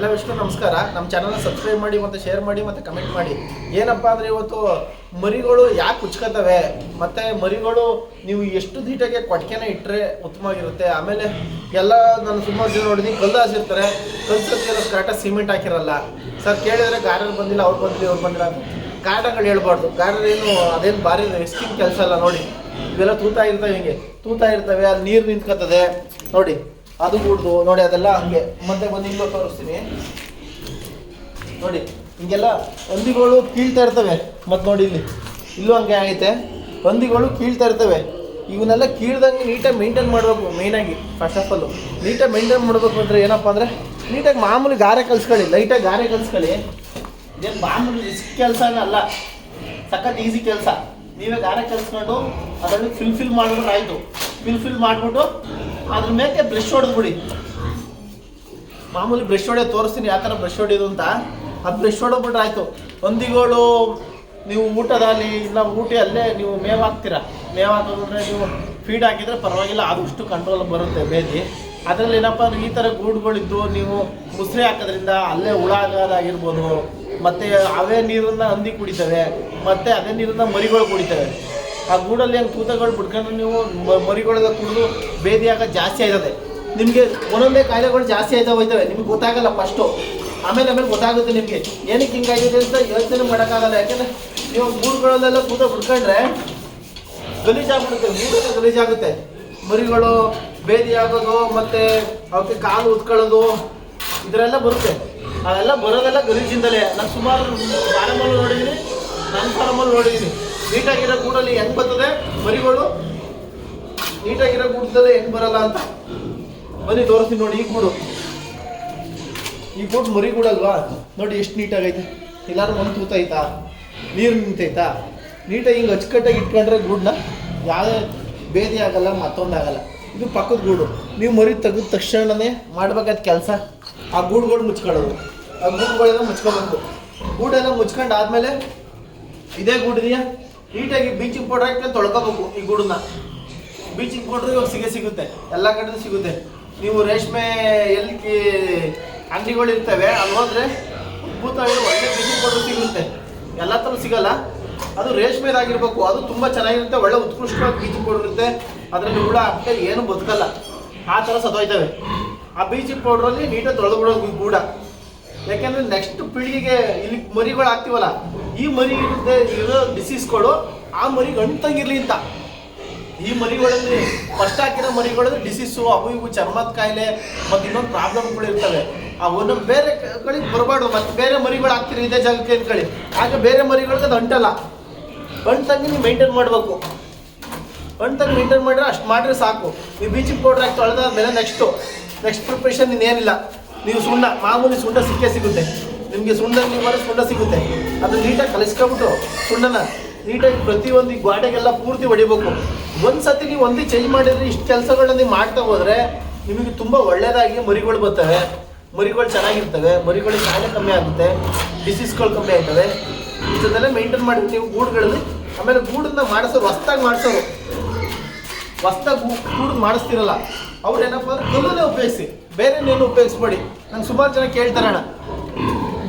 ಎಲ್ಲವಿಷ್ಟು ನಮಸ್ಕಾರ. ನಮ್ಮ ಚಾನಲ್ನ ಸಬ್ಸ್ಕ್ರೈಬ್ ಮಾಡಿ ಮತ್ತು ಶೇರ್ ಮಾಡಿ ಮತ್ತು ಕಮೆಂಟ್ ಮಾಡಿ. ಏನಪ್ಪ ಅಂದರೆ ಇವತ್ತು ಮರಿಗಳು ಯಾಕೆ ಉಚ್ಕೋತವೆ ಮತ್ತು ಮರಿಗಳು ನೀವು ಎಷ್ಟು ದೀಟಾಗೆ ಕೊಟ್ಕೆನ ಇಟ್ಟರೆ ಉತ್ತಮವಾಗಿರುತ್ತೆ? ಆಮೇಲೆ ಎಲ್ಲ ನಾನು ಸುಮಾರು ಜನ ನೋಡಿದ್ದೀನಿ ಕಲ್ಲು ಹಾಸಿರ್ತಾರೆ. ಕಲ್ಸಿರೋ ಕರೆಕ್ಟಾಗ ಸಿಮೆಂಟ್ ಹಾಕಿರಲ್ಲ. ಸರ್ ಕೇಳಿದರೆ ಗಾರ್ಡನ್ ಬಂದಿಲ್ಲ, ಅವ್ರು ಬಂದಿಲ್ಲ ಅವ್ರು ಬಂದಿಲ್ಲ ಅಂತ ಗಾರ್ಡನ್ಗಳು ಹೇಳ್ಬಾರ್ದು. ಗಾರ್ಡನ್ ಏನು, ಅದೇನು ಭಾರಿ ರಿಸ್ಕಿಂಗ್ ಕೆಲಸ ಅಲ್ಲ, ನೋಡಿ. ಇವೆಲ್ಲ ತೂತಾ ಇರ್ತವೆ ಹಿಂಗೆ? ತೂತಾ ಇರ್ತವೆ, ಅಲ್ಲಿ ನೀರು ನಿಂತ್ಕೊತದೆ ನೋಡಿ. ಅದು ಕೂಡ್ದು. ನೋಡಿ, ಅದೆಲ್ಲ ಹಂಗೆ. ಮತ್ತೆ ಬಂದು ಇಲ್ಲೂ ತೋರಿಸ್ತೀನಿ. ನೋಡಿ, ಹಿಂಗೆಲ್ಲ ಹಂದಿಗಳು ಕೀಳ್ತಾ ಇರ್ತವೆ. ಮತ್ತು ನೋಡಿ ಇಲ್ಲಿ. ಇಲ್ಲೂ ಹಂಗೆ ಆಗೈತೆ. ಹಂದಿಗಳು ಕೀಳ್ತಾ ಇರ್ತವೆ. ಇವನ್ನೆಲ್ಲ ಕೀಳ್ದಂಗೆ ನೀಟಾಗಿ ಮೇಂಟೈನ್ ಮಾಡಬೇಕು ಮೇಯ್ನಾಗಿ ಫಸ್ಟ್ ಆಫ್ ಆಲು ನೀಟಾಗಿ ಮೇಂಟೈನ್ ಮಾಡಬೇಕು ಅಂದರೆ ಏನಪ್ಪ ಅಂದರೆ, ನೀಟಾಗಿ ಮಾಮೂಲಿ ಗಾರೆ ಕಲ್ಸ್ಕೊಳ್ಳಿ. ಲೈಟಾಗಿ ಗಾರೆ ಕಲ್ಸ್ಕೊಳ್ಳಿ. ಇದೇನು ಮಾಮೂಲಿ ರಿಸ್ಕ್ ಕೆಲಸ ಅಲ್ಲ. ಸಖತ್ ಈಸಿ ಕೆಲಸ. ನೀವೇ ಗಾರೆ ಕಲ್ಸ್ಕೊಂಡು ಅದನ್ನು ಫಿಲ್ ಫಿಲ್ ಮಾಡಿಬಿಟ್ರೆ ಆಯಿತು. ಫಿಲ್ ಫಿಲ್ ಮಾಡಿಬಿಟ್ಟು ಅದ್ರ ಮೇಲೆ ಬ್ರಷ್ ಹೊಡೆದ್ಬಿಡಿ ಮಾಮೂಲಿ ಬ್ರಷ್ ಹೊಡೆ ತೋರಿಸ್ತೀನಿ ಯಾವ ಥರ ಬ್ರಷ್ ಹೊಡೆಯೋದು ಅಂತ. ಅದು ಬ್ರಷ್ ಹೊಡೆದ್ಬಿಟ್ರೆ ಆಯಿತು. ಹಂದಿಗಳು ನೀವು ಊಟದಲ್ಲಿ ಇಲ್ಲ ಊಟ ಅಲ್ಲೇ ನೀವು ಮೇವು ಹಾಕ್ತೀರಾ? ಮೇವು ಹಾಕೋದಂದ್ರೆ ನೀವು ಫೀಡ್ ಹಾಕಿದ್ರೆ ಪರವಾಗಿಲ್ಲ, ಆದಷ್ಟು ಕಂಟ್ರೋಲ್ ಬರುತ್ತೆ ಬೇದಿ. ಅದರಲ್ಲಿ ಏನಪ್ಪ ಅಂದ್ರೆ ಈ ಥರ ಗೂಡುಗಳಿದ್ದು ನೀವು ಮುಸ್ರೆ ಹಾಕೋದ್ರಿಂದ ಅಲ್ಲೇ ಹುಳ ಆಗೋದಾಗಿರ್ಬೋದು. ಮತ್ತು ಅವೇ ನೀರನ್ನು ಹಂದಿ ಕುಡಿತವೆ, ಮತ್ತು ಅದೇ ನೀರನ್ನ ಮರಿಗಳು ಕುಡಿತವೆ. ಆ ಗೂಡಲ್ಲಿ ಹಂಗೆ ತೂತಗಳು ಬಿಡ್ಕೊಂಡು ನೀವು ಮರಿಗಳೆಲ್ಲ ಕುಡಿದು ಭೇದಿ ಆಗೋದು ಜಾಸ್ತಿ ಆಯ್ತದೆ. ನಿಮಗೆ ಒಂದೊಂದೇ ಕಾಯಿಲೆಗಳು ಜಾಸ್ತಿ ಆಯ್ತಾ ಹೋಯ್ತವೆ, ನಿಮ್ಗೆ ಗೊತ್ತಾಗಲ್ಲ ಫಸ್ಟು ಆಮೇಲೆ ಆಮೇಲೆ ಗೊತ್ತಾಗುತ್ತೆ ನಿಮಗೆ. ಏನಕ್ಕೆ ಹಿಂಗಾಗಿದೆ ಅಂತ ಯೋಚನೆ ಮಾಡೋಕ್ಕಾಗಲ್ಲ, ಯಾಕೆಂದರೆ ನೀವು ಗೂಡುಗಳಲ್ಲೆಲ್ಲ ಕೂತ ಬಿಡ್ಕೊಂಡ್ರೆ ಗಲೀಜಾಗ್ಬಿಡುತ್ತೆ ಗೂಡೆಲ್ಲ ಗಲೀಜಾಗುತ್ತೆ ಮರಿಗಳು, ಬೇದಿ ಆಗೋದು, ಮತ್ತು ಅವಕ್ಕೆ ಕಾಲು ಉತ್ಕೊಳ್ಳೋದು, ಇದರೆಲ್ಲ ಬರುತ್ತೆ. ಅದೆಲ್ಲ ಬರೋದೆಲ್ಲ ಗಲೀಜಿಂದಲೇ. ನಾನು ಸುಮಾರು ಫಾರಮಲ್ಲಿ ನೋಡಿದ್ದೀನಿ ನನ್ನ ಫಾರಮಲ್ಲಿ ನೋಡಿದ್ದೀನಿ ನೀಟಾಗಿರೋ ಗೂಡಲ್ಲಿ ಹೆಂಗೆ ಬರ್ತದೆ? ಮರಿಗಳು ನೀಟಾಗಿರೋ ಗೂಡದಲ್ಲೇ ಹೆಂಗ್ ಬರಲ್ಲ ಅಂತ. ಬನ್ನಿ, ತೋರಿಸ್ತೀನಿ ನೋಡಿ ಈ ಗೂಡು ಈ ಗೂಡು ಮರಿ ಗೂಡಲ್ವಾ ನೋಡಿ, ಎಷ್ಟು ನೀಟಾಗೈತೆ. ಎಲ್ಲಾರು ಒಂದು ತೂತೈತಾ ನೀರು ನಿಂತೈತಾ ನೀಟಾಗಿ ಹಿಂಗೆ ಅಚ್ಚುಕಟ್ಟಾಗಿ ಇಟ್ಕೊಂಡ್ರೆ ಗೂಡನ್ನ ಯಾವುದೇ ಭೇದಿ ಆಗಲ್ಲ ಮತ್ತೊಂದಾಗಲ್ಲ ಇದು ಪಕ್ಕದ ಗೂಡು. ನೀವು ಮರಿ ತೆಗೆದ ತಕ್ಷಣನೇ ಮಾಡ್ಬೇಕಾದ ಕೆಲಸ ಆ ಗೂಡುಗಳು ಮುಚ್ಕೊಳ್ಳೋದು. ಆ ಗೂಡುಗಳೆಲ್ಲ ಮುಚ್ಕೊಬೇಕು. ಗೂಡೆಲ್ಲ ಮುಚ್ಕೊಂಡು ಆದಮೇಲೆ ಇದೇ ಗೂಡಿದೆಯಾ ನೀಟಾಗಿ ಬೀಚಿಂಗ್ ಪೌಡರ್ ಹಾಕಿ ತೊಳ್ಕೋಬೇಕು ಈ ಗೂಡನ್ನ. ಬೀಚಿಂಗ್ ಪೌಡ್ರ್ ಇವಾಗ ಸಿಗೇ ಸಿಗುತ್ತೆ, ಎಲ್ಲ ಕಡೆ ಸಿಗುತ್ತೆ. ನೀವು ರೇಷ್ಮೆ ಎಲ್ಲಿ ಅಂಗಡಿಗಳು ಇರ್ತವೆ, ಅಲ್ಲಿ ಹೋದ್ರೆ ಭೂತಾಗಿರೋ ಒಳ್ಳೆ ಬೀಚಿಂಗ್ ಪೌಡರ್ ಸಿಗುತ್ತೆ. ಎಲ್ಲ ಥರ ಸಿಗಲ್ಲ. ಅದು ರೇಷ್ಮೆದಾಗಿರ್ಬೇಕು, ಅದು ತುಂಬ ಚೆನ್ನಾಗಿರುತ್ತೆ, ಒಳ್ಳೆ ಉತ್ಕೃಷ್ಟವಾಗಿ ಬೀಚಿಂಗ್ ಪೌಡ್ರ್ ಇರುತ್ತೆ. ಅದರಲ್ಲಿ ಹುಳ ಹಾಕಿ ಏನು ಬದುಕಲ್ಲ. ಆ ಥರ ಸದೋಯ್ತವೆ. ಆ ಬೀಚಿಂಗ್ ಪೌಡ್ರಲ್ಲಿ ನೀಟಾಗಿ ತೊಳೆದು ಬಿಡೋದು ಗೂಡ. ಯಾಕೆಂದ್ರೆ ನೆಕ್ಸ್ಟ್ ಪೀಳಿಗೆಗೆ ಇಲ್ಲಿ ಮರಿಗಳು ಆಗ್ತೀವಲ್ಲ ಈ ಮರಿ ಇರುತ್ತೆ ಇರೋ ಡಿಸೀಸ್ಗಳು ಆ ಮರಿಗೆ ಅಂಟಂಗಿರ್ಲಿ ಅಂತ. ಈ ಮರಿಗಳಲ್ಲಿ ಫಸ್ಟ್ ಹಾಕಿರೋ ಮರಿಗಳಲ್ಲಿ ಡಿಸೀಸು ಅವು ಇವು, ಚರ್ಮದ ಕಾಯಿಲೆ ಮತ್ತು ಇನ್ನೊಂದು ಪ್ರಾಬ್ಲಮ್ಗಳು ಇರ್ತವೆ. ಒಂದೊಂದು ಬೇರೆ ಕಡೆ ಬರಬಾರ್ದು, ಮತ್ತೆ ಬೇರೆ ಮರಿಗಳು ಹಾಕ್ತೀರಿ ಇದೇ ಜಾಗಕ್ಕೆ ಅಂದ್ಕೊಳ್ಳಿ ಆಗ ಬೇರೆ ಮರಿಗಳಿಗೆ ಅದು ಅಂಟಲ್ಲ. ಅಂಟಂಗೆ ನೀವು ಮೈಂಟೈನ್ ಮಾಡಬೇಕು. ಅಂಟಂಗೆ ಮೈಂಟೈನ್ ಮಾಡಿದ್ರೆ ಅಷ್ಟು ಮಾಡಿದ್ರೆ ಸಾಕು. ನೀವು ಬೀಚಿಂಗ್ ಪೌಡ್ರ್ ಹಾಕಿ ತೊಳೆದಾದ್ಮೇಲೆ ನೆಕ್ಸ್ಟು ನೆಕ್ಸ್ಟ್ ಪ್ರಿಪ್ರೇಷನ್ ಇನ್ನೇನಿಲ್ಲ ನೀವು ಸುಣ್ಣ, ಮಾಮೂಲಿ ಸುಣ್ಣ ಸಿಕ್ಕೇ ಸಿಗುತ್ತೆ. ನಿಮಗೆ ಸುಣ್ಣದಲ್ಲಿ ನೀವು ಬರೋ ಸುಣ್ಣ ಸಿಗುತ್ತೆ. ಅದು ನೀಟಾಗಿ ಕಲಿಸ್ಕೊಬಿಟ್ಟು ಸುಣ್ಣನ ನೀಟಾಗಿ ಪ್ರತಿಯೊಂದು ಗ್ವಾಡೆಗೆಲ್ಲ ಪೂರ್ತಿ ಹೊಡಿಬೇಕು. ಒಂದು ಸತಿ ನೀವು ಒಂದೇ ಚೇಂಜ್ ಮಾಡಿದ್ರೆ ಇಷ್ಟು ಕೆಲಸಗಳನ್ನ ನೀವು ಮಾಡ್ತಾ ಹೋದರೆ ನಿಮಗೆ ತುಂಬ ಒಳ್ಳೆಯದಾಗಿ ಮರಿಗಳು ಬರ್ತವೆ. ಮರಿಗಳು ಚೆನ್ನಾಗಿರ್ತವೆ. ಮರಿಗಳಿಗೆ ಕಾಯಿಲೆ ಕಮ್ಮಿ ಆಗುತ್ತೆ. ಡಿಸೀಸ್ಗಳು ಕಮ್ಮಿ ಆಗ್ತವೆ. ಇದನ್ನೆಲ್ಲ ಮೇಂಟೈನ್ ಮಾಡಿ ನೀವು ಗೂಡುಗಳಲ್ಲಿ, ಆಮೇಲೆ ಗೂಡನ್ನ ಮಾಡಿಸೋರು, ಹೊಸ್ದಾಗಿ ಮಾಡಿಸೋರು. ಹೊಸ್ದಾಗಿ ಗೂಡು ಮಾಡಿಸ್ತಿರಲ್ಲ. ಅವ್ರು ಏನಪ್ಪ ಅಂದ್ರೆ ಕಲ್ಲನ್ನೇ ಉಪಯೋಗಿಸಿ. ಬೇರೆ ನೀನು ಉಪಯೋಗಿಸ್ಬೇಡಿ. ನಂಗೆ ಸುಮಾರು ಜನ ಕೇಳ್ತಾರಣ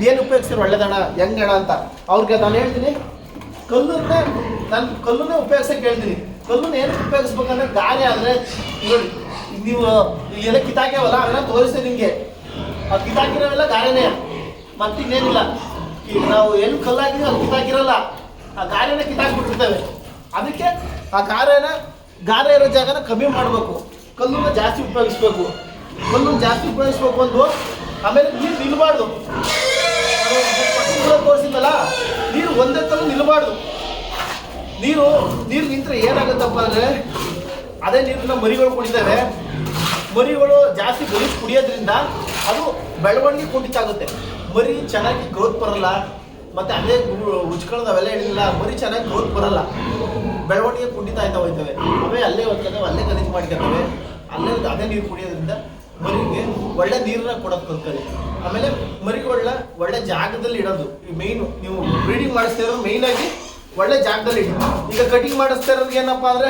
ಏನು ಉಪಯೋಗಿಸ್ತೀರಿ? ಒಳ್ಳೇದಣ್ಣ ಹೆಂಗಣ ಅಂತ. ಅವ್ರಿಗೆ ನಾನು ಹೇಳ್ತೀನಿ ಕಲ್ಲನ್ನೇ ನನ್ನ ಕಲ್ಲನ್ನೇ ಉಪಯೋಗಿಸೋಕೆ ಹೇಳ್ತೀನಿ ಕಲ್ಲನ್ನ ಏನು ಉಪಯೋಗಿಸ್ಬೇಕಂದ್ರೆ ಗಾರೆ ಆದರೆ, ನೋಡಿ, ನೀವು ಎಲ್ಲ ಕಿತ್ತಾಕ್ಯವಲ್ಲ ಅದನ್ನ ತೋರಿಸ್ತೀನಿ ನಿಮಗೆ. ಆ ಕಿತಾಕಿರೋವೆಲ್ಲ ಗಾರೆನೇ. ಮತ್ತೆ ಇನ್ನೇನಿಲ್ಲ ಈಗ ನಾವು ಏನು ಕಲ್ಲು ಹಾಕಿದ್ರೆ ಅದು ಕಿತಾಕಿರಲ್ಲ. ಆ ಗಾರೆನ ಕಿತಾಕ್ಬಿಟ್ಟಿರ್ತೇವೆ. ಅದಕ್ಕೆ ಆ ಗಾರೆನ, ಗಾರೆ ಇರೋ ಜಾಗನ ಕಮ್ಮಿ ಮಾಡಬೇಕು. ಕಲ್ಲನ್ನ ಜಾಸ್ತಿ ಉಪಯೋಗಿಸ್ಬೇಕು. ಕಲ್ಲನ್ನು ಜಾಸ್ತಿ ಉಪಯೋಗಿಸ್ಬೇಕು ಒಂದು ಆಮೇಲೆ ನೀರು ನಿಲ್ಲಬಾರ್ದು ತೋರಿಸಿದ್ದಲ್ಲ, ನೀರು ಒಂದೇ ಥರ ನಿಲ್ಲಬಾರ್ದು ನೀರು ನೀರು ನಿಂತರೆ ಏನಾಗುತ್ತಪ್ಪ ಅಂದರೆ, ಅದೇ ನೀರನ್ನ ಮರಿಗಳು ಕುಡಿತವೆ. ಮರಿಗಳು ಜಾಸ್ತಿ ಗಲೀಜು ಕುಡಿಯೋದ್ರಿಂದ ಅದು ಬೆಳವಣಿಗೆ ಕುಂಠಿತ ಆಗುತ್ತೆ ಮರಿ ಚೆನ್ನಾಗಿ ಗ್ರೋತ್ ಬರಲ್ಲ. ಮತ್ತು ಅದೇ ಉಚ್ಕೊಳ್ಳೋದು ಅವೆಲ್ಲ ಹೇಳಿಲ್ಲ ಮರಿ ಚೆನ್ನಾಗಿ ಗ್ರೋತ್ ಬರಲ್ಲ. ಬೆಳವಣಿಗೆ ಕುಂಠಿತ ಆಯ್ತಾ ಹೋಯ್ತವೆ. ಅವೇ ಅಲ್ಲೇ ಹೋಗ್ತವೆ, ಅಲ್ಲೇ ಗಲೀಜು ಮಾಡ್ಕೊತವೆ. ಅಲ್ಲೇ ಅದೇ ನೀರು ಕುಡಿಯೋದ್ರಿಂದ ಮರಿಗೆ ಒಳ್ಳೆ ನೀರನ್ನ ಕೊಡೋದು ಕಲ್ತ್ಕೊಳ್ಳಿ ಆಮೇಲೆ ಮರಿಗಳನ್ನ ಒಳ್ಳೆ ಜಾಗದಲ್ಲಿ ಇಡೋದು. ಈ ಮೇಯ್ನು ನೀವು ಬ್ರೀಡಿಂಗ್ ಮಾಡಿಸ್ತಾ ಇರೋದು ಮೇಯ್ನಾಗಿ ಒಳ್ಳೆ ಜಾಗದಲ್ಲಿ ಇಡಿ. ಈಗ ಕಟಿಂಗ್ ಮಾಡಿಸ್ತಾ ಇರೋದು ಏನಪ್ಪ ಅಂದರೆ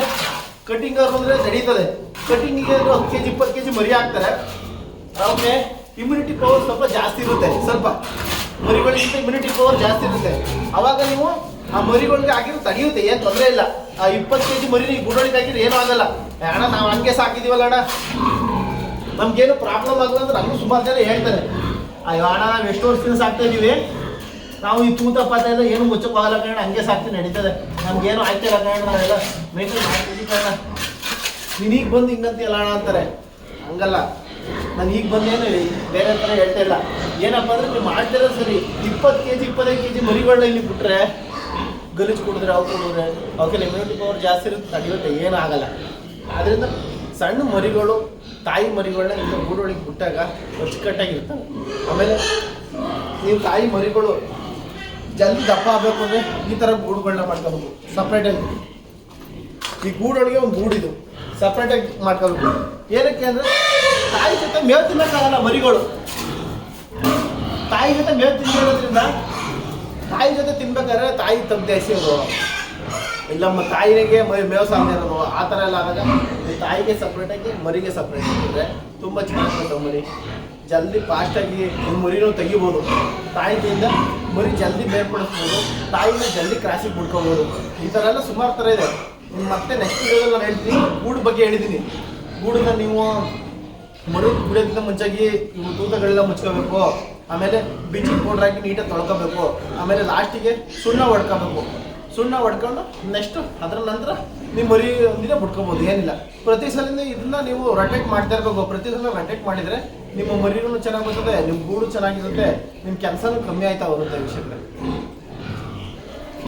ಕಟಿಂಗ್ ಅವ್ರು ಅಂದರೆ ನಡೀತದೆ. ಕಟಿಂಗಿಗೆ ಹತ್ತು ಕೆ ಜಿ ಇಪ್ಪತ್ತು ಕೆ ಜಿ ಮರಿ ಹಾಕ್ತಾರೆ. ಅವ್ರಿಗೆ ಇಮ್ಯುನಿಟಿ ಪವರ್ ಸ್ವಲ್ಪ ಜಾಸ್ತಿ ಇರುತ್ತೆ. ಸ್ವಲ್ಪ ಮರಿಗಳಿಗಿಂತ ಇಮ್ಯುನಿಟಿ ಪವರ್ ಜಾಸ್ತಿ ಇರುತ್ತೆ. ಅವಾಗ ನೀವು ಆ ಮರಿಗಳಿಗೆ ಆಗಿರೋ ತಡೆಯುತ್ತೆ, ಏನು ತೊಂದರೆ ಇಲ್ಲ. ಆ ಇಪ್ಪತ್ತು ಕೆ ಜಿ ಮರಿ ನೀವು ಗುಡೋಳಿಗೆ ಹಾಕಿದ್ರೆ ಏನೂ ಆಗಲ್ಲ. ಅಣ್ಣ, ನಾವು ಹಂಗೆ ಸಾಕಿದೀವಲ್ಲ ಅಣ್ಣ. ನಮ್ಗೇನು ಪ್ರಾಬ್ಲಮ್ ಆಗಲ್ಲ ಅಂದ್ರೆ ನಮ್ಗೆ ಸುಮಾರು ಜನ ಹೇಳ್ತಾರೆ, ಅಯ್ಯೋ ಅಣ್ಣ, ನಾವು ಎಷ್ಟು ವರ್ಷದಿಂದ ಸಾಕ್ತಾ ಇದೀವಿ? ನಾವು ಈ ತೂತ ಪಾತ ಎಲ್ಲ ಏನು ಮುಚ್ಚಕ್ಕಾಗಲ್ಲ ಕಣ ಹಂಗೆ ಸಾಕ್ತಿ ನಡೀತದೆ. ನಮ್ಗೇನು ಆಯ್ತಿಲ್ಲ ಕಣ ನಾವೆಲ್ಲ ಮೇಂಟೈನ್ ಮಾಡ್ತೀವಿ ಕಣ ನೀನು ಈಗ ಬಂದು ಹಿಂಗಂತೀಯಲ್ಲ ಅಣ್ಣ ಅಂತಾರೆ. ಹಂಗಲ್ಲ. ನಾನು ಈಗ ಬಂದೇನು ಬೇರೆ ಥರ ಹೇಳ್ತಾ ಇಲ್ಲ. ಏನಪ್ಪ ಅಂದ್ರೆ ನೀವು ಮಾಡ್ತಿರೋ ಸರಿ. ಇಪ್ಪತ್ತು ಕೆ ಜಿ ಇಪ್ಪತ್ತೈದು ಕೆ ಜಿ ಮರಿಗಳನ್ನ ಇಲ್ಲಿ ಬಿಟ್ರೆ ಗಲೀಜು ಕುಡಿದ್ರೆ ಅವು ಕೊಡಿದ್ರೆ ಅವಕ್ಕೆ ಇಮ್ಯುನಿಟಿ ಪವರ್ ಜಾಸ್ತಿ ಇರುತ್ತೆ ತಡೆಯುತ್ತೆ ಏನಾಗಲ್ಲ ಆಗಲ್ಲ. ಅದರಿಂದ ಸಣ್ಣ ಮರಿಗಳು ತಾಯಿ ಮರಿಗಳನ್ನ ನಿಮ್ಮ ಗೂಡೊಳಗೆ ಬಿಟ್ಟಾಗ ಅಚ್ಚುಕಟ್ಟಾಗಿರ್ತವೆ ಆಮೇಲೆ ನೀವು ತಾಯಿ ಮರಿಗಳು ಜಲ್ದಿ ದಪ್ಪ ಆಗಬೇಕು ಅಂದರೆ ಈ ಥರ ಗೂಡುಗಳನ್ನ ಮಾಡ್ಕೋಬೇಕು ಸಪ್ರೇಟಾಗಿ ಈ ಗೂಡೊಳಗೆ ಒಂದು ಗೂಡಿದು ಸಪ್ರೇಟಾಗಿ ಮಾಡ್ಕೋಬೇಕು. ಏನಕ್ಕೆ ಅಂದರೆ ತಾಯಿ ಜೊತೆ ಮೇವು ತಿನ್ನೋಕ್ಕಾಗಲ್ಲ ಮರಿಗಳು. ತಾಯಿ ಜೊತೆ ಮೇವು ತಿನ್ನೋದ್ರಿಂದ ತಾಯಿ ಜೊತೆ ತಿನ್ಬೇಕಾದ್ರೆ ತಾಯಿ ತಗ್ದೆ ಎಸೆಯೋದು ಇಲ್ಲಮ್ಮ, ತಾಯಿಗೆ ಮರಿ ಮೇವು ಸಾಧ್ಯ ಇರೋದು ಆ ಥರ ಎಲ್ಲ ಆದಾಗ ತಾಯಿಗೆ ಸಪ್ರೇಟಾಗಿ ಮರಿಗೆ ಸಪ್ರೇಟ್ ಆಗಿದ್ರೆ ತುಂಬ ಚೆನ್ನಾಗಿರುತ್ತೆ ಮರಿ. ಜಲ್ದಿ ಫಾಸ್ಟಾಗಿ ಮರಿನೂ ತೆಗಿಬೋದು. ತಾಯಿಯಿಂದ ಮರಿ ಜಲ್ದಿ ಬೇರ್ಪಡಿಸ್ಬೋದು ತಾಯಿನ ಜಲ್ದಿ ಕ್ರಾಸಿಗೆ ಬಿಡ್ಕೋಬೋದು. ಈ ಥರ ಎಲ್ಲ ಸುಮಾರು ಥರ ಇದೆ. ಮತ್ತೆ ನೆಕ್ಸ್ಟ್ ವಿಡಿಯೋದಲ್ಲಿ ನಾನು ಹೇಳ್ತೀನಿ, ಗೂಡು ಬಗ್ಗೆ ಹೇಳಿದ್ದೀನಿ ಗೂಡನ್ನ ನೀವು ಮರು ಕುಡಿಯೋದ್ರಿಂದ ಮುಂಚಾಗಿ ಇವು ತೂತಗಳೆಲ್ಲ ಮುಚ್ಕೋಬೇಕು. ಆಮೇಲೆ ಬ್ಲೀಚಿಂಗ್ ಪೌಡರ್ ಹಾಕಿ ನೀಟಾಗಿ ತೊಳ್ಕೊಬೇಕು. ಆಮೇಲೆ ಲಾಸ್ಟಿಗೆ ಸುಣ್ಣ ಹೊಡ್ಕೋಬೇಕು. ಸುಣ್ಣ ಹೊಡ್ಕೊಂಡು ನೆಕ್ಸ್ಟ್ ಅದರ ನಂತರ ನೀವು ಮರಿ ಒಂದಿನ ಬಿಟ್ಕೋಬೋದು ಏನಿಲ್ಲ. ಪ್ರತಿ ಸಲ ಇದನ್ನ ನೀವು ರೊಟೇಟ್ ಮಾಡ್ತಾ ಇರಬೇಕು. ಪ್ರತಿ ಸಲ ರೊಟೇಟ್ ಮಾಡಿದರೆ ನಿಮ್ಮ ಮರಿನೂ ಚೆನ್ನಾಗಿ ಬರ್ತದೆ, ನಿಮ್ಮ ಗೂಡು ಚೆನ್ನಾಗಿರುತ್ತೆ, ನಿಮ್ಮ ಕೆಲಸನೂ ಕಮ್ಮಿ ಆಯ್ತಾ ಬರುತ್ತೆ ವಿಷಯಕ್ಕೆ.